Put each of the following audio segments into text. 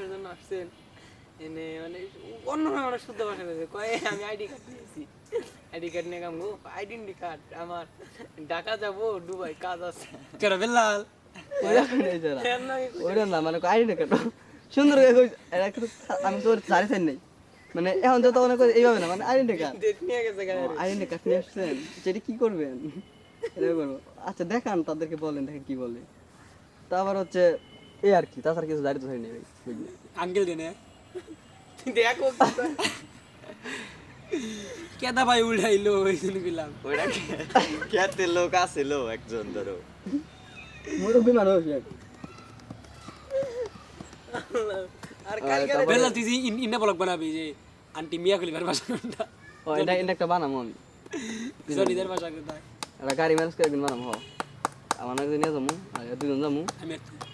কিসের জন্য আসছেন। এনে মানে অন্য অনেক শুদ্ধ ভাষা বলছে। কয়ে আমি আইডি কার্ড নিয়েছি আইডি কার্ড নিয়ে কামগো আইডেন্টি কার্ড আমার। ঢাকা যাব দুবাই কাজ আছে। কেন বেলাল ওইটা না মানে আইডি না কেন সুন্দর আমি তো নাই। মানে এখন যত মনে করে এইভাবে না মানে আইডেন্টি কার্ড। নিয়ে গেছে আইডেন্টি। কার্ড নিয়ে আসছেন সেটা কি করবেন? এটা করব। আচ্ছা দেখান তাদেরকে বলেন দেখেন কি বলে। তারপর হচ্ছে এই আর কি তাছাড়া কিছু দাঁড়িয়ে তো ধরে নেই ভাই আঙ্কেল দেনে। দেখো কেদা ভাই উল্টাইলো ওই জন্য গেলাম ওইটা খেতে লোক আছিল একজন ধরো। মুরব্বী মানুষ আর কালকে বেলাল তুই যে ইন- ব্লগ বানাবি যে আন্টি মিয়া খুলিবার ভাষা কোনটা? ও এটা এটা একটা বানাম আমি। জনিদের ভাষা কোথায় একটা গাড়ি ম্যানেজ করে বানাম হ। আমার নিয়ে যাব আর দুজন যাব।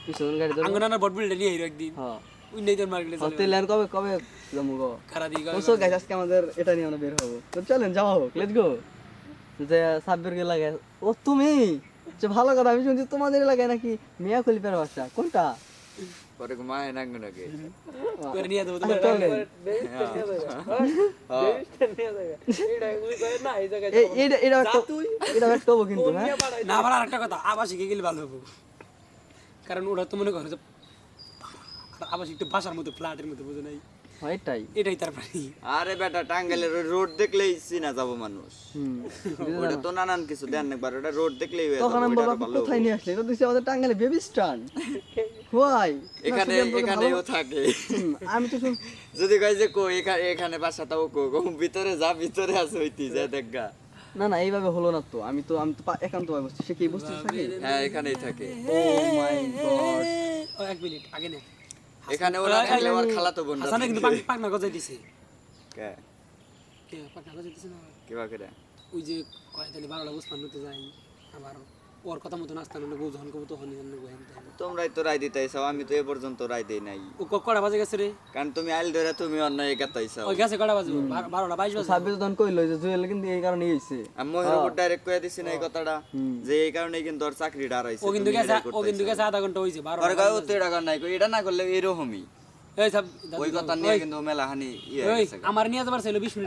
পিছন গাড়ি বট নিয়ে একদিন। হ্যাঁ কবে কবে যাব গো? গাইস আজকে আমাদের এটা নিয়ে আমরা বের হব। তো চলেন যাওয়া হোক লেটস গো যে সাব্বির কে লাগে। ও তুমি? যে ভালো কথা আমি শুনছি তোমাদের এলাকায় নাকি মিয়া খলিফার বাসা। কোনটা? পরে মায় নাঙ্গু নাকি করে নিয়ে দেবো তোমার চলেন এটা উই করে না এই জায়গায় এই- এইটা এটা একটা এটা একটা হব কিন্তু না আবার আরেকটা কথা আবাসিকে গেলে ভালো হব কারণ ওরা তো মনে করে যে একটু বাসার মতো ফ্ল্যাটের মতো বুঝো নাই এটাই এটাই তার বাড়ি আরে বেটা টাঙ্গাইলের রোড দেখলেই চিনা যাব মানুষ ওটা তো নানান কিছু দেন একবার ওটা রোড দেখলেই হয়ে তখন আমি বলব আরও আপনি ভালো কোথায় নিয়ে আসলে এটা দিচ্ছে আমাদের টাঙ্গালে বেবি স্টান হোয়াই এখানে এখানেও থাকে। আমি তো যদি কয় যে কো এখানে এখানে বাসা তাও কো কো, ভিতরে যা ভিতরে আছে হইতি যা দেখা না না এইভাবে হলো না তো। আমি তো আমি তো একান্ত ভাবে বসছি। সে কি বুঝতে থাকি? হ্যাঁ এখানেই থাকে। ও মাই গড ও এক মিনিট আগে নে। এখানে ওরা থাকলে আমার খালাতো বোন হাসানে কিন্তু পাক- পাকনা গজাই দিছে কে? কে? পাকনা গজাই দিছে না। কিবা করে? ওই যে কয় তাহলে বারোটা বুঝপান নিতে যাই আবার ওর কথা মতো নাস্তা না গো যখন কবো তখন। তোমরাই তো রায় দিতেইছো আমি তো এ পর্যন্ত রায় দেই নাই। ও ক- কটা বাজে গেছে রে? কারণ তুমি আইল ধরে তুমি অন্য এগাতাইছো ওই গেছে কটা বাজে? বারো- বারোটা বাইশ বাজে। সাব্বির তখন কইলো যে জুয়েল কিন্তু এই কারণে হইছে। আমি মহির উপর ডাইরেক্ট কয়ে দিছি না এই কথাটা যে এই কারণেই কিন্তু ওর চাকরি ডারাইছে ও কিন্তু গেছে ও কিন্তু গেছে আধা ঘণ্টা হয়েছে বারো ওর গায়ে তো এটা নাই কই, এটা না করলে এরকমই। এই সব ওই কথা নিয়ে কিন্তু মেলা হানি ইয়ে আমার নিয়ে যাবার ছিল বিশ মিনিট